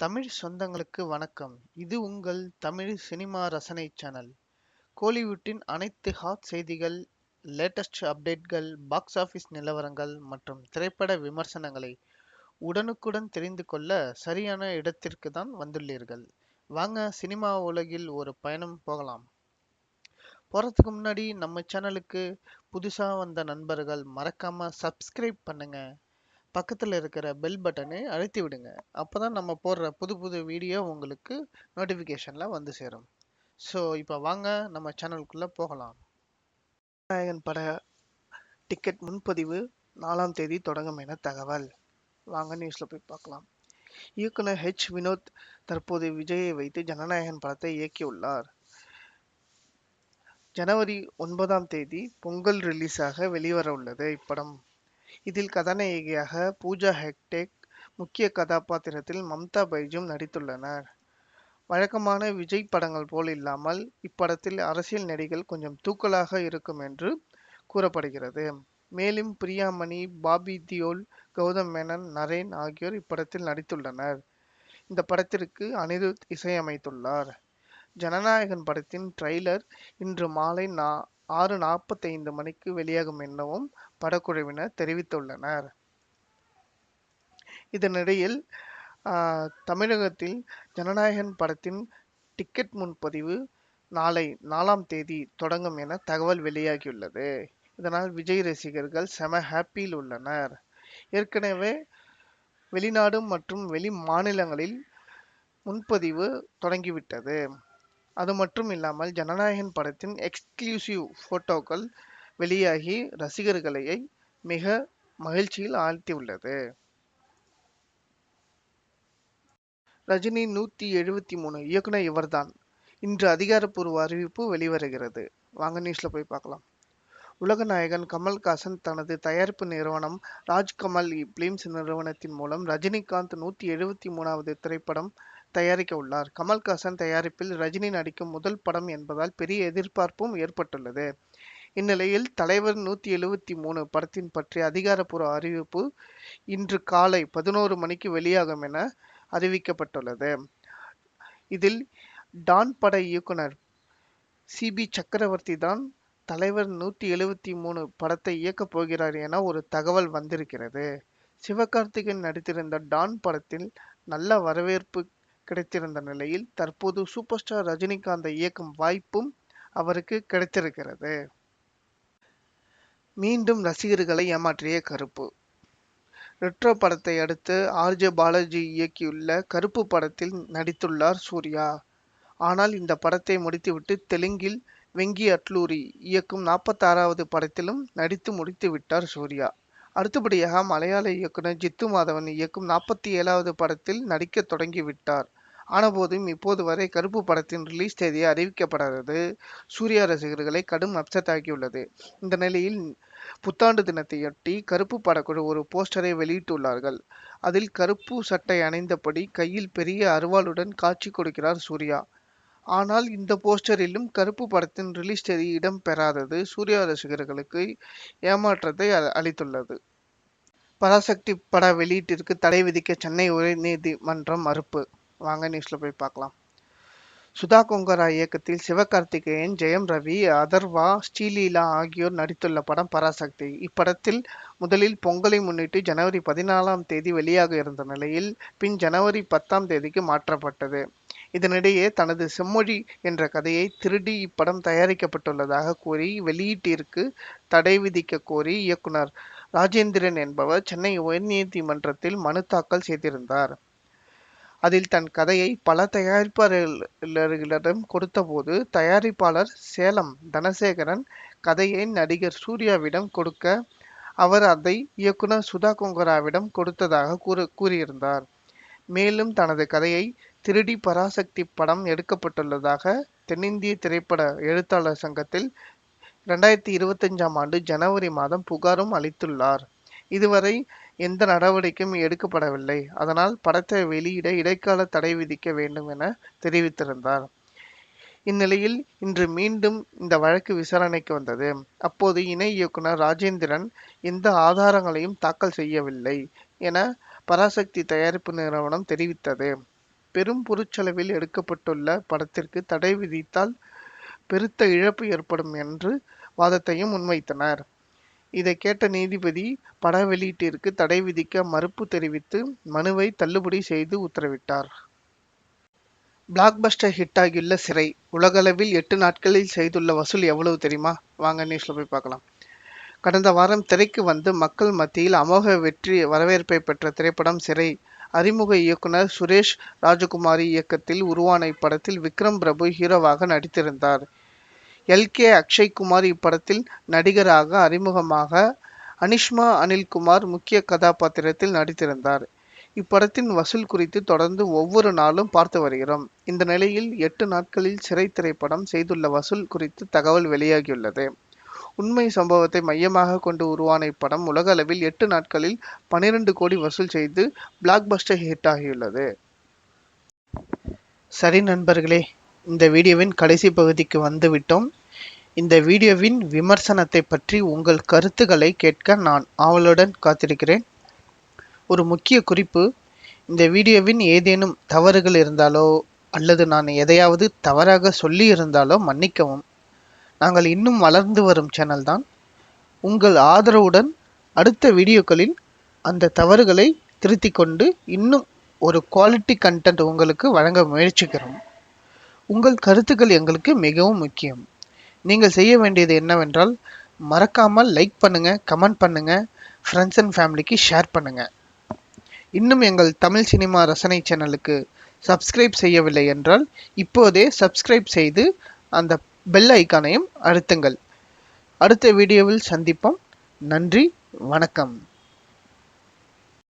தமிழ் சொந்தங்களுக்கு வணக்கம். இது உங்கள் தமிழ் சினிமா ரசனை சேனல். கோலிவுட்டின் அனைத்து ஹாட் செய்திகள் லேட்டஸ்ட் அப்டேட்கள் பாக்ஸ் ஆஃபீஸ் நிலவரங்கள் மற்றும் திரைப்பட விமர்சனங்களை உடனுக்குடன் தெரிந்து கொள்ள சரியான இடத்திற்கு தான் வந்துள்ளீர்கள். வாங்க சினிமா உலகில் ஒரு பயணம் போகலாம். போகிறதுக்கு முன்னாடி நம்ம சேனலுக்கு புதுசாக வந்த நண்பர்கள் மறக்காமல் சப்ஸ்கிரைப் பண்ணுங்கள் பக்கத்தில் இருக்கிற பெல் பட்டனை அழுத்தி விடுங்க. அப்போ தான் நம்ம போடுற புது புது வீடியோ உங்களுக்கு நோட்டிஃபிகேஷனில் வந்து சேரும். ஸோ இப்போ வாங்க நம்ம சேனலுக்குள்ளே போகலாம். விநாயகன் பட டிக்கெட் முன்பதிவு நாலாம் தேதி தொடங்கும் என தகவல். வாங்க நியூஸில் போய் பார்க்கலாம். இயக்குனர் ஹெச் வினோத் தற்போது விஜயை வைத்து ஜனநாயகன் படத்தை இயக்கியுள்ளார். ஜனவரி ஒன்பதாம் தேதி பொங்கல் ரிலீஸாக வெளிவர உள்ளது இப்படம். இதில் கதாநாயகியாக பூஜா ஹெக்டேக் முக்கிய கதாபாத்திரத்தில் மம்தா பைஜும் நடித்துள்ளனர். வழக்கமான விஜய் படங்கள் போல் இல்லாமல் இப்படத்தில் அரசியல் நடிகள் கொஞ்சம் தூக்கலாக இருக்கும் என்று கூறப்படுகிறது. மேலும் பிரியாமணி பாபி தியோல் கௌதம் மேனன் நரேன் ஆகியோர் இப்படத்தில் நடித்துள்ளனர். இந்த படத்திற்கு அனிருத் இசையமைத்துள்ளார். ஜனநாயகன் படத்தின் ட்ரெய்லர் இன்று மாலை நா ஆறு நாற்பத்தைந்து மணிக்கு வெளியாகும் எனவும் படக்குழுவினர் தெரிவித்துள்ளனர். இதனிடையில் தமிழகத்தில் ஜனநாயகன் படத்தின் டிக்கெட் முன்பதிவு நாளை நாலாம் தேதி தொடங்கும் என தகவல் வெளியாகியுள்ளது. இதனால் விஜய் ரசிகர்கள் செம ஹாப்பியில் உள்ளனர். ஏற்கனவே வெளிநாடு மற்றும் வெளி மாநிலங்களில் முன்பதிவு தொடங்கிவிட்டது. அது மட்டும் இல்லாமல் ஜனநாயகன் படத்தின் எக்ஸ்க்ளூசிவ் போட்டோக்கள் வெளியாகி ரசிகர்களையை மிக மகிழ்ச்சியில் ஆழ்த்தியுள்ளது. ரஜினி நூத்தி எழுபத்தி மூணு இயக்குனர் இவர்தான். இன்று அதிகாரப்பூர்வ அறிவிப்பு வெளிவருகிறது. வாங்க நியூஸ்ல போய் பார்க்கலாம். உலக நாயகன் கமல்ஹாசன் தனது தயாரிப்பு நிறுவனம் ராஜ்கமல் பிலிம்ஸ் நிறுவனத்தின் மூலம் ரஜினிகாந்த் நூத்தி எழுபத்தி மூணாவது திரைப்படம் தயாரிக்க உள்ளார். கமல்ஹாசன் தயாரிப்பில் ரஜினி நடிக்கும் முதல் படம் என்பதால் பெரிய எதிர்பார்ப்பும் ஏற்பட்டுள்ளது. இந்நிலையில் தலைவர் நூத்தி எழுபத்தி மூணு படத்தின் பற்றிய அதிகாரப்பூர்வ அறிவிப்பு இன்று காலை பதினோரு மணிக்கு வெளியாகும் என அறிவிக்கப்பட்டுள்ளது. இதில் டான் பட இயக்குனர் சிபி சக்கரவர்த்தி தான் தலைவர் நூத்தி எழுபத்தி மூணு படத்தை இயக்கப் போகிறார் என ஒரு தகவல் வந்திருக்கிறது. சிவகார்த்திகேயன் நடித்திருந்த டான் படத்தில் நல்ல வரவேற்பு கிடைத்திருந்த நிலையில் தற்போது சூப்பர் ஸ்டார் ரஜினிகாந்தை இயக்கும் வாய்ப்பும் அவருக்கு கிடைத்திருக்கிறது. மீண்டும் ரசிகர்களை ஏமாற்றிய கருப்பு. ரெட்ரோ படத்தை அடுத்து ஆர்ஜே பாலாஜி இயக்கியுள்ள கருப்பு படத்தில் நடித்துள்ளார் சூர்யா. ஆனால் இந்த படத்தை முடித்துவிட்டு தெலுங்கில் வெங்கி அட்லூரி இயக்கும் நாற்பத்தாறாவது படத்திலும் நடித்து முடித்து விட்டார் சூர்யா. அடுத்தபடியாக மலையாள இயக்குனர் ஜித்து மாதவன் இயக்கும் நாற்பத்தி ஏழாவது படத்தில் நடிக்க தொடங்கிவிட்டார். ஆனபோதும் இப்போது வரை கருப்பு படத்தின் ரிலீஸ் தேதி அறிவிக்கப்படாதது சூர்யா ரசிகர்களை கடும் அப்செட் ஆகியுள்ளது இந்த நிலையில் புத்தாண்டு தினத்தையொட்டி கருப்பு படக்குழு ஒரு போஸ்டரை வெளியிட்டுள்ளார்கள். அதில் கருப்பு சட்டை அணிந்தபடி கையில் பெரிய அருவாளுடன் காட்சி கொடுக்கிறார் சூர்யா. ஆனால் இந்த போஸ்டரிலும் கருப்பு படத்தின் ரிலீஸ் தேதி இடம் பெறாதது சூர்யா ரசிகர்களுக்கு ஏமாற்றத்தை அளித்துள்ளது. பராசக்தி பட வெளியீட்டிற்கு தடை விதிக்க சென்னை உயர்நீதிமன்றம் மறுப்பு. வாங்க நியூஸ்ல போய் பார்க்கலாம். சுதா கொங்கரா இயக்கத்தில் சிவகார்த்திகேயன் ஜெயம் ரவி அதர்வா ஸ்ரீலீலா ஆகியோர் நடித்துள்ள படம் பராசக்தி. இப்படத்தில் முதலில் பொங்கலை முன்னிட்டு ஜனவரி பதினாலாம் தேதி வெளியாக இருந்த நிலையில் பின் ஜனவரி பத்தாம் தேதிக்கு மாற்றப்பட்டது. இதனிடையே தனது செம்மொழி என்ற கதையை திருடி இப்படம் தயாரிக்கப்பட்டுள்ளதாக கூறி வெளியீட்டிற்கு தடை விதிக்க கோரி இயக்குனர் ராஜேந்திரன் என்பவர் சென்னை உயர்நீதிமன்றத்தில் மனு தாக்கல் செய்திருந்தார். அதில் தன் கதையை பல தயாரிப்பாளர்களிடம் கொடுத்தபோது தயாரிப்பாளர் சேலம் தனசேகரன் கதையை நடிகர் சூர்யாவிடம் கொடுக்க அவர் அதை இயக்குனர் சுதா கொங்கராவிடம் கொடுத்ததாக கூறு கூறியிருந்தார். மேலும் தனது கதையை திருடி பராசக்தி படம் எடுக்கப்பட்டுள்ளதாக தென்னிந்திய திரைப்பட எழுத்தாளர் சங்கத்தில் இரண்டாயிரத்தி இருபத்தஞ்சாம் ஆண்டு ஜனவரி மாதம் புகாரும் அளித்துள்ளார். இதுவரை எந்த நடவடிக்கையும் எடுக்கப்படவில்லை. அதனால் படத்தை வெளியிட இடைக்கால தடை விதிக்க வேண்டும் என தெரிவித்திருந்தார். இந்நிலையில் இன்று மீண்டும் இந்த வழக்கு விசாரணைக்கு வந்தது. அப்போது இணை இயக்குனர் ராஜேந்திரன் எந்த ஆதாரங்களையும் தாக்கல் செய்யவில்லை என பராசக்தி தயாரிப்பு நிறுவனம் தெரிவித்தது. பெரும் பொருட்செலவில் எடுக்கப்பட்டுள்ள படத்திற்கு தடை விதித்தால் பெருத்த இழப்பு ஏற்படும் என்று வாதத்தையும் முன்வைத்தனர். இதை கேட்ட நீதிபதி பட வெளியீட்டிற்கு தடை விதிக்க மறுப்பு தெரிவித்து மனுவை தள்ளுபடி செய்து உத்தரவிட்டார். பிளாக்பஸ்டர் ஹிட்டாகியுள்ள சிறை. உலகளவில் எட்டு நாட்களில் செய்துள்ள வசூல் எவ்வளவு தெரியுமா? வாங்க நியூஸில் போய் பார்க்கலாம். கடந்த வாரம் திரைக்கு வந்து மக்கள் மத்தியில் அமோக வெற்றி வரவேற்பை பெற்ற திரைப்படம் சிறை. அறிமுக இயக்குனர் சுரேஷ் ராஜகுமாரி இயக்கத்தில் உருவான இப்படத்தில் விக்ரம் பிரபு ஹீரோவாக நடித்திருந்தார். எல். கே. அக்ஷய்குமார் இப்படத்தில் நடிகராக அறிமுகமாக அனிஷ்மா அனில்குமார் முக்கிய கதாபாத்திரத்தில் நடித்திருந்தார். இப்படத்தின் வசூல் குறித்து தொடர்ந்து ஒவ்வொரு நாளும் பார்த்து வருகிறோம். இந்த நிலையில் எட்டு நாட்களில் சிறை திரைப்படம் செய்துள்ள வசூல் குறித்து தகவல் வெளியாகியுள்ளது. உண்மை சம்பவத்தை மையமாக கொண்டு உருவான இப்படம் உலக அளவில் எட்டு நாட்களில் பனிரெண்டு கோடி வசூல் செய்து பிளாக்பஸ்டர் ஹிட் ஆகியுள்ளது. சரி நண்பர்களே இந்த வீடியோவின் கடைசி பகுதிக்கு வந்துவிட்டோம். இந்த வீடியோவின் விமர்சனத்தை பற்றி உங்கள் கருத்துக்களை கேட்க நான் ஆவலுடன் காத்திருக்கிறேன். ஒரு முக்கிய குறிப்பு இந்த வீடியோவின் ஏதேனும் தவறுகள் இருந்தாலோ அல்லது நான் எதையாவது தவறாக சொல்லி இருந்தாலோ மன்னிக்கவும். நாங்கள் இன்னும் வளர்ந்து வரும் சேனல் தான். உங்கள் ஆதரவுடன் அடுத்த வீடியோக்களில் அந்த தவறுகளை திருத்திக் கொண்டு இன்னும் ஒரு குவாலிட்டி கண்டென்ட் உங்களுக்கு வழங்க முயற்சிக்கிறோம். உங்கள் கருத்துக்கள் எங்களுக்கு மிகவும் முக்கியம். நீங்கள் செய்ய வேண்டியது என்னவென்றால் மறக்காமல் லைக் பண்ணுங்கள் கமெண்ட் பண்ணுங்கள் ஃப்ரெண்ட்ஸ் அண்ட் ஃபேமிலிக்கு ஷேர் பண்ணுங்கள் இன்னும் எங்கள் தமிழ் சினிமா ரசனை சேனலுக்கு சப்ஸ்கிரைப் செய்யவில்லை என்றால் இப்போதே சப்ஸ்கிரைப் செய்து அந்த பெல் ஐக்கானையும் அழுத்துங்கள். அடுத்த வீடியோவில் சந்திப்போம். நன்றி வணக்கம்.